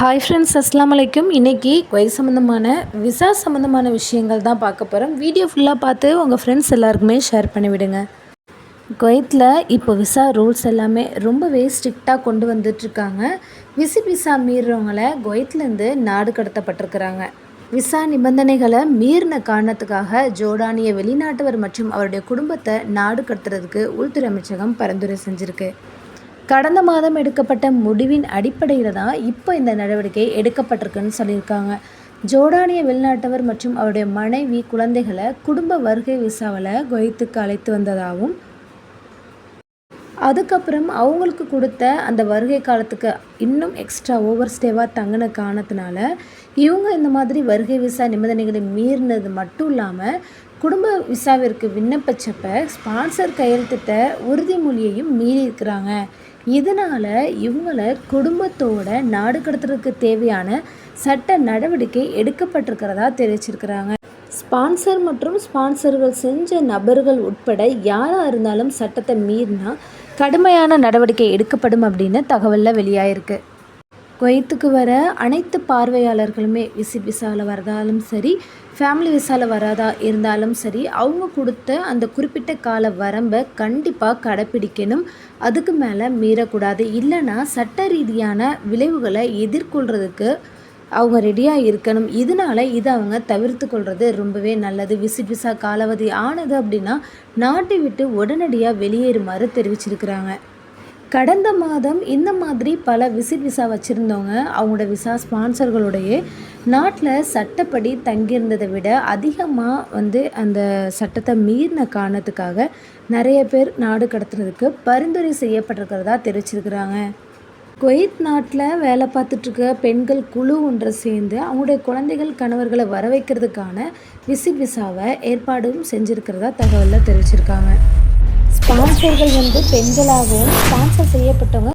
Hi friends அஸ்லாம் வலைக்கும் இன்றைக்கி கொய் சம்மந்தமான விசா சம்மந்தமான விஷயங்கள் தான் பார்க்க போகிறோம் வீடியோ ஃபுல்லாக பார்த்து உங்கள் ஃப்ரெண்ட்ஸ் எல்லாருக்குமே ஷேர் பண்ணிவிடுங்க. குவைத்தில் இப்போ விசா ரூல்ஸ் எல்லாமே ரொம்பவே ஸ்ட்ரிக்டாக கொண்டு வந்துட்டுருக்காங்க விசி விசா மீறுறவங்கள குவைத்லேருந்து நாடு கடத்தப்பட்டிருக்கிறாங்க. விசா நிபந்தனைகளை மீறின காரணத்துக்காக ஜோர்டானிய வெளிநாட்டவர் மற்றும் அவருடைய குடும்பத்தை நாடு கடத்துறதுக்கு உள்துறை அமைச்சகம் பரிந்துரை செஞ்சுருக்கு. கடந்த மாதம் எடுக்கப்பட்ட முடிவின் அடிப்படையில் தான் இப்போ இந்த நடவடிக்கை எடுக்கப்பட்டிருக்குன்னு சொல்லியிருக்காங்க. ஜோர்டானிய வெளிநாட்டவர் மற்றும் அவருடைய மனைவி குழந்தைகளை குடும்ப வருகை விசாவில் குவைத்துக்கு அழைத்து வந்ததாகவும் அதுக்கப்புறம் அவங்களுக்கு கொடுத்த அந்த வருகை காலத்துக்கு இன்னும் எக்ஸ்ட்ரா ஓவர் ஸ்டேவாக தங்கின காரணத்தினால இவங்க இந்த மாதிரி வருகை விசா நிபந்தனைகளை மீறினது மட்டும் இல்லாமல் குடும்ப விசாவிற்கு விண்ணப்பிச்சப்ப ஸ்பான்சர் கையெழுத்திட்ட உறுதிமொழியையும் மீறி இருக்கிறாங்க. இதனால் இவங்கள குடும்பத்தோட நாடு கடத்துறதுக்கு தேவையான சட்ட நடவடிக்கை எடுக்கப்பட்டிருக்கிறதா தெரிவிச்சிருக்கிறாங்க. ஸ்பான்சர் மற்றும் ஸ்பான்சர்கள் செஞ்ச நபர்கள் உட்பட யாராக இருந்தாலும் சட்டத்தை மீறினா கடுமையான நடவடிக்கை எடுக்கப்படும் அப்படின்னு தகவலில் வெளியாயிருக்கு. குவைத்துக்கு வர அனைத்து பார்வையாளர்களுமே விசிட் விசாவில் வரதாலும் சரி ஃபேமிலி விசாவில் வராதா இருந்தாலும் சரி அவங்க கொடுத்த அந்த குறிப்பிட்ட கால வரம்பை கண்டிப்பாக கடைப்பிடிக்கணும். அதுக்கு மேலே மீறக்கூடாது. இல்லைன்னா சட்ட ரீதியான விளைவுகளை எதிர்கொள்கிறதுக்கு அவங்க ரெடியாக இருக்கணும். இதனால் இதை அவங்க தவிர்த்து கொள்வது ரொம்பவே நல்லது. விசிட் விசா காலாவதி ஆனது அப்படின்னா நாட்டை விட்டு உடனடியாக வெளியேறுமாறு தெரிவிச்சிருக்கிறாங்க. கடந்த மாதம் இந்த மாதிரி பல விசிட் விசா வச்சுருந்தவங்க அவங்களோட விசா ஸ்பான்சர்களுடைய நாட்டில் சட்டப்படி தங்கியிருந்ததை விட அதிகமாக வந்து அந்த சட்டத்தை மீறின காரணத்துக்காக நிறைய பேர் நாடு கடத்துறதுக்கு பரிந்துரை செய்யப்பட்டிருக்கிறதா தெரிவிச்சிருக்கிறாங்க. குவைத் நாட்டில் வேலை பார்த்துட்ருக்க பெண்கள் குழு ஒன்றை சேர்ந்து அவங்களுடைய குழந்தைகள் கணவர்களை வர வைக்கிறதுக்கான விசிட் விசாவை ஏற்பாடும் செஞ்சுருக்கிறதா தகவலில் தெரிவிச்சிருக்காங்க. ஸ்பான்சர்கள் வந்து பெண்களாகவும் ஸ்பான்சர் செய்யப்பட்டவங்க